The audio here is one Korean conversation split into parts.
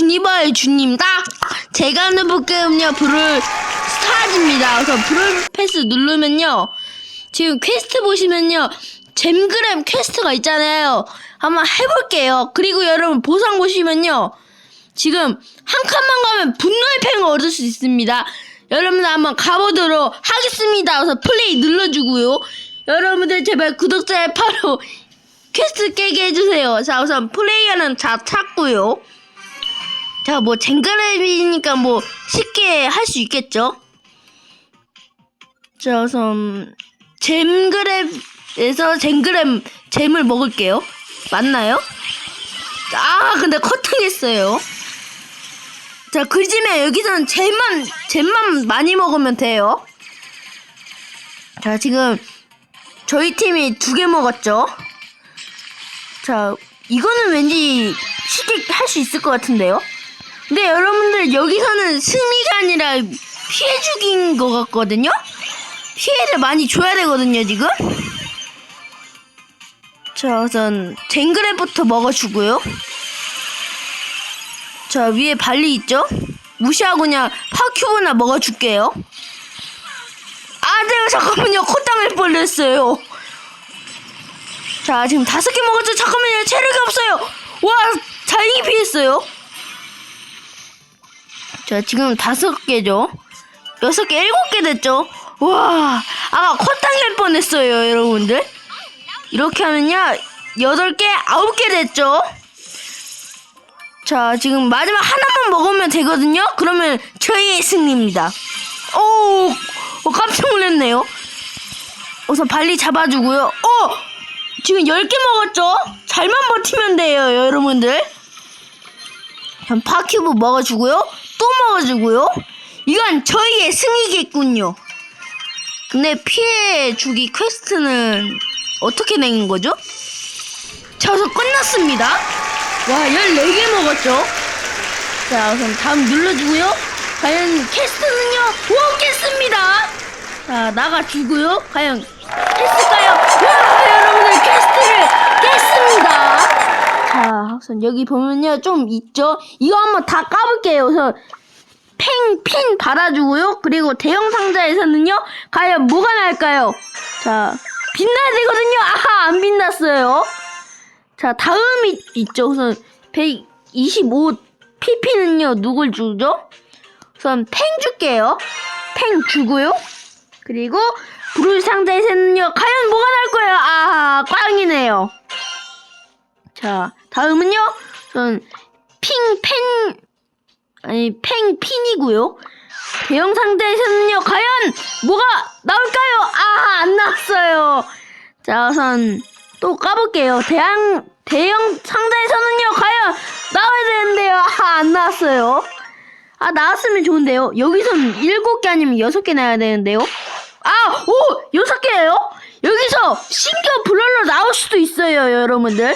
주니버의 주님다. 제가 하는 볼게요요 불을 스타즈입니다. 그래서 불을 패스 누르면요. 지금 퀘스트 보시면요. 잼그램 퀘스트가 있잖아요. 한번 해볼게요. 그리고 여러분 보상 보시면요. 지금 한 칸만 가면 분노의 팽을 얻을 수 있습니다. 여러분들 한번 가보도록 하겠습니다. 그래서 플레이 눌러주고요. 여러분들 제발 구독자의 바로 퀘스트 깨게 해주세요. 자 우선 플레이어는 자 찾고요. 자뭐 쟁그램이니까 뭐 쉽게 할 수 있겠죠. 자 우선 잼그램에서 잼그램 잼을 먹을게요. 맞나요? 아 근데 커팅했어요. 자 그지면 여기서는 잼만 잼만 많이 먹으면 돼요. 자 지금 저희 팀이 두 개 먹었죠. 자 이거는 왠지 쉽게 할 수 있을 것 같은데요. 근데 여러분들 여기서는 승리가 아니라 피해 주기인 것 같거든요. 피해를 많이 줘야 되거든요 지금. 자 우선 쟁그랩부터 먹어주고요. 자 위에 발리 있죠? 무시하고 그냥 파큐브나 먹어줄게요. 아, 네, 잠깐만요. 코 땅을 뻔했어요. 자, 지금 다섯 개 먹었죠? 잠깐만요. 체력이 없어요. 와, 다행히 피했어요. 자, 지금 다섯 개죠? 여섯 개, 일곱 개 됐죠? 와, 아까 코 땅일 뻔했어요, 여러분들. 이렇게 하면요. 여덟 개, 아홉 개 됐죠? 자, 지금 마지막 하나만 먹으면 되거든요? 그러면 저희의 승리입니다. 오, 어, 깜짝 놀랐네요. 우선 발리 잡아주고요. 어! 지금 10개 먹었죠? 잘만 버티면 돼요, 여러분들. 전 파큐브 먹어주고요. 또 먹어주고요. 이건 저희의 승리겠군요. 근데 피해 주기 퀘스트는 어떻게 된 거죠? 자, 우선 끝났습니다. 와, 14개 먹었죠? 자, 우선 다음 눌러주고요. 과연 캐스트는요? 오, 깼습니다! 자, 나가주고요. 과연 깼을까요? 와, 여러분들 캐스트를 깼습니다! 자, 우선 여기 보면요. 좀 있죠? 이거 한번 다 까볼게요. 우선 팽, 핀 받아주고요. 그리고 대형 상자에서는요. 과연 뭐가 날까요? 자, 빛나야 되거든요. 아하, 안 빛났어요. 자, 다음이 있죠. 우선 125 PP는요. 누굴 주죠? 우선 팽 줄게요. 팽 주고요. 그리고 불을 상자에서는요. 과연 뭐가 날 거예요? 아, 꽝이네요. 자, 다음은요. 우선 핑펜 아니 팽핀이고요. 대형 상자에서는요. 과연 뭐가 나올까요? 아, 안 나왔어요. 자, 우선 또 까볼게요. 대형 대형 상자에서는요. 과연 나와야 되는데요. 아, 안 나왔어요. 아, 나왔으면 좋은데요. 여기서는 일곱 개 아니면 여섯 개 나야 되는데요. 아, 오, 여섯 개예요? 여기서 신규 블러러 나올 수도 있어요, 여러분들.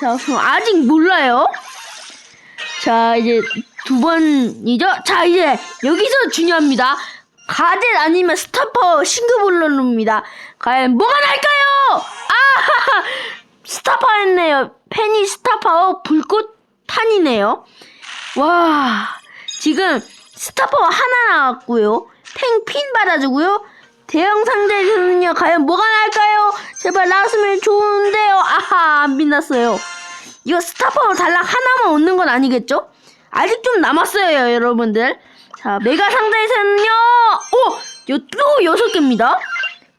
자, 아직 몰라요. 자, 이제 두 번이죠. 자, 이제 여기서 중요합니다. 가젯 아니면 스타퍼 신규 블러러입니다. 과연 뭐가 날까요? 아, 스타퍼 했네요. 펜이 스타퍼 불꽃 탄이네요. 와, 지금 스타퍼 하나 나왔고요. 팽핀 받아주고요. 대형 상자에서는요, 과연 뭐가 날까요? 제발 나왔으면 좋은데요. 아하, 안 빛났어요. 이거 스타퍼 달랑 하나만 얻는 건 아니겠죠? 아직 좀 남았어요, 여러분들. 자, 메가 상자에서는요, 오! 요, 또 여섯 개입니다.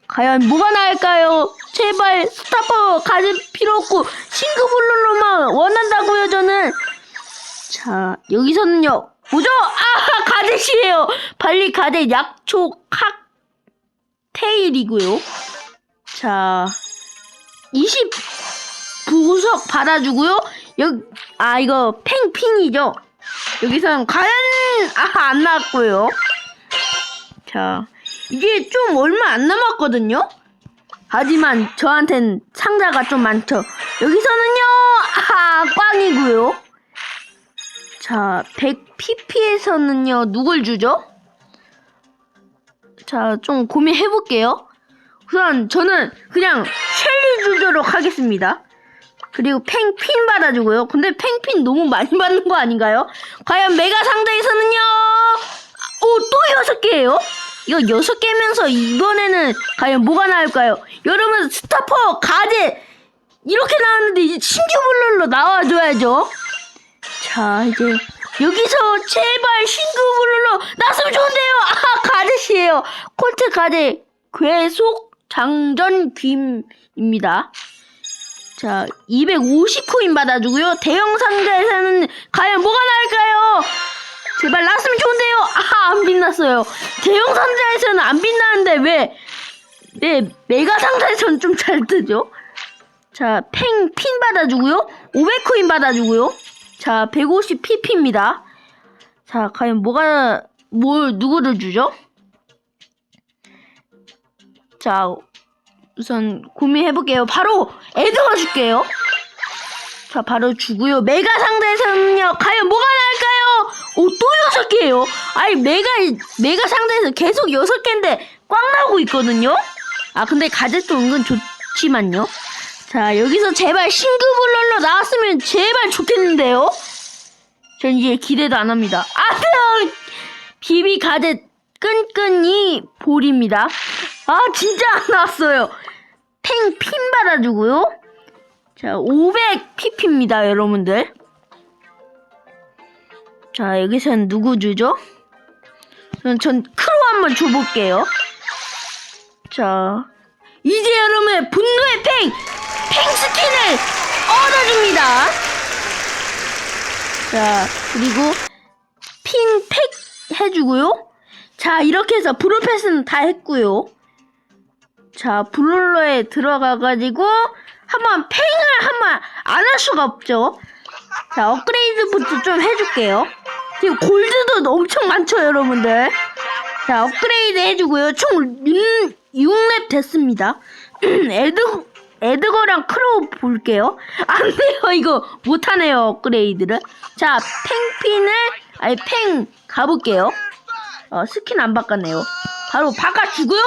과연 뭐가 나을까요? 제발 스타퍼 가질 필요 없고 싱크블루로만 원한다고요, 저는. 자, 여기서는요. 뭐죠? 아, 가젯이에요. 발리 가젯 약초 칵 테일이고요. 자, 29구석 받아주고요. 여기, 아, 이거 팽핀이죠. 여기서는 과연, 아, 안 나왔고요. 자, 이제 좀 얼마 안 남았거든요? 하지만 저한텐 상자가 좀 많죠. 여기서는요, 아, 꽝이고요. 자, 100pp에서는요, 누굴 주죠? 자, 좀 고민해볼게요. 우선, 저는 그냥 셸리 주도록 하겠습니다. 그리고 팽핀 받아주고요. 근데 팽핀 너무 많이 받는 거 아닌가요? 과연 메가 상자에서는요? 오, 또 여섯 개예요? 이거 여섯 개면서 이번에는 과연 뭐가 나올까요? 여러분 스타퍼 가제 이렇게 나왔는데 이제 신규 블루로 나와줘야죠. 자 이제 여기서 제발 신규 블루로 나왔으면 좋은데요. 아 가젯이에요. 콜트 가젯 괴속 장전 빔입니다. 자, 250코인 받아주고요. 대형 상자에서는 과연 뭐가 나올까요? 제발 나왔으면 좋은데요. 아, 안 빛났어요. 대형 상자에서는 안 빛나는데 왜? 네, 메가 상자에서는 좀 잘 뜨죠. 자, 팽, 핀 받아주고요. 500코인 받아주고요. 자, 150pp입니다. 자, 과연 뭐가, 뭘, 누구를 주죠? 자, 우선 고민해볼게요. 바로 에드가 줄게요. 자, 바로 주고요. 메가 상자에서는요, 과연 뭐가 나올까요? 오, 또 여섯 개예요. 아니, 메가, 메가 상자에서 계속 여섯 개인데 꽉 나오고 있거든요? 아, 근데 가젯도 은근 좋지만요. 자, 여기서 제발 신규블러로 나왔으면 제발 좋겠는데요? 전 이제 기대도 안 합니다. 아, 그, 비비 가젯 끈끈이 볼입니다. 아, 진짜 안 나왔어요. 팽 핀 받아주고요. 자, 500pp입니다, 여러분들. 자, 여기서는 누구 주죠? 전, 전 크로 한번 줘볼게요. 자, 이제 여러분의 분노의 팽! 팽 스킨을 얻어줍니다. 자, 그리고 핀팩 해주고요. 자, 이렇게 해서 브로패스는 다 했고요. 자, 브롤러에 들어가가지고 한번 팽을 한번 안 할 수가 없죠. 자, 업그레이드부터 좀 해줄게요. 지금 골드도 엄청 많죠, 여러분들. 자, 업그레이드 해주고요. 총 6, 6렙 됐습니다. 에드, 에드거랑 크로우 볼게요. 안 돼요, 이거. 못하네요, 업그레이드를. 자, 팽핀을, 아니, 팽 가볼게요. 어, 스킨 안 바꿨네요. 바로 바꿔주고요.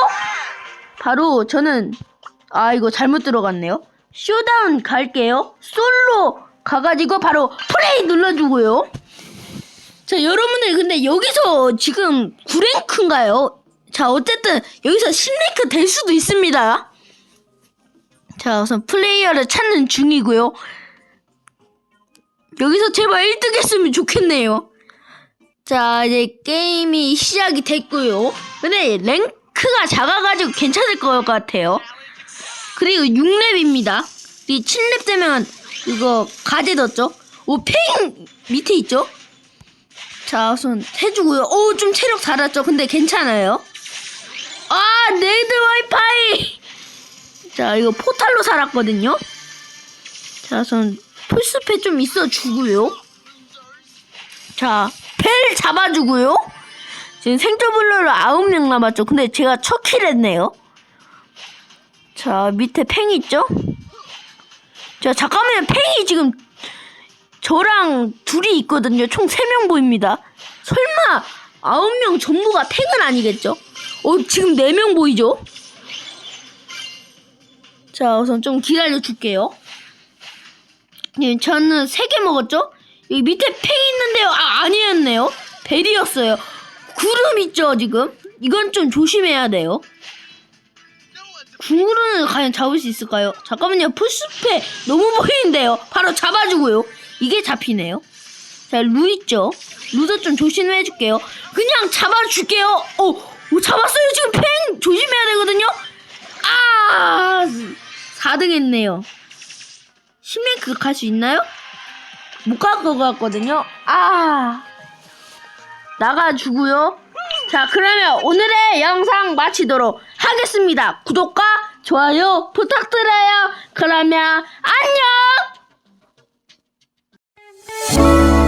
바로 저는 아 이거 잘못 들어갔네요. 쇼다운 갈게요. 솔로 가가지고 바로 플레이 눌러주고요. 자 여러분들 근데 여기서 지금 9랭크인가요? 자 어쨌든 여기서 10랭크 될 수도 있습니다. 자 우선 플레이어를 찾는 중이고요. 여기서 제발 1등 했으면 좋겠네요. 자 이제 게임이 시작이 됐고요. 근데 랭크가 작아가지고 괜찮을 것 같아요. 그리고 6렙입니다. 이 7렙 되면 이거 가제 넣었죠? 오, 팽 밑에 있죠? 자, 우선 해주고요. 오, 좀 체력 달았죠? 근데 괜찮아요. 아, 네드 와이파이! 자, 이거 포탈로 살았거든요? 자, 우선 풀스페 좀 있어 주고요. 자, 벨 잡아주고요. 지금 생존블러를 9명 남았죠. 근데 제가 첫킬 했네요. 자, 밑에 팽 있죠? 자, 잠깐만요. 팽이 지금 저랑 둘이 있거든요. 총 3명 보입니다. 설마 9명 전부가 팽은 아니겠죠? 어, 지금 4명 보이죠? 자, 우선 좀 기다려 줄게요. 네, 저는 3개 먹었죠? 여기 밑에 팽 있는데요. 아, 아니었네요. 벨이었어요. 구름 있죠, 지금? 이건 좀 조심해야 돼요. 구름은 과연 잡을 수 있을까요? 잠깐만요. 풀숲에 너무 보이는데요. 바로 잡아주고요. 이게 잡히네요. 자, 루 있죠? 루도 좀 조심해 줄게요. 그냥 잡아줄게요. 어, 오, 잡았어요. 지금 팽! 조심해야 되거든요? 아! 4등 했네요. 10랭크 갈 수 있나요? 못 갈 것 같거든요. 아. 나가주고요. 자, 그러면 오늘의 영상 마치도록 하겠습니다. 구독과 좋아요 부탁드려요. 그러면 안녕!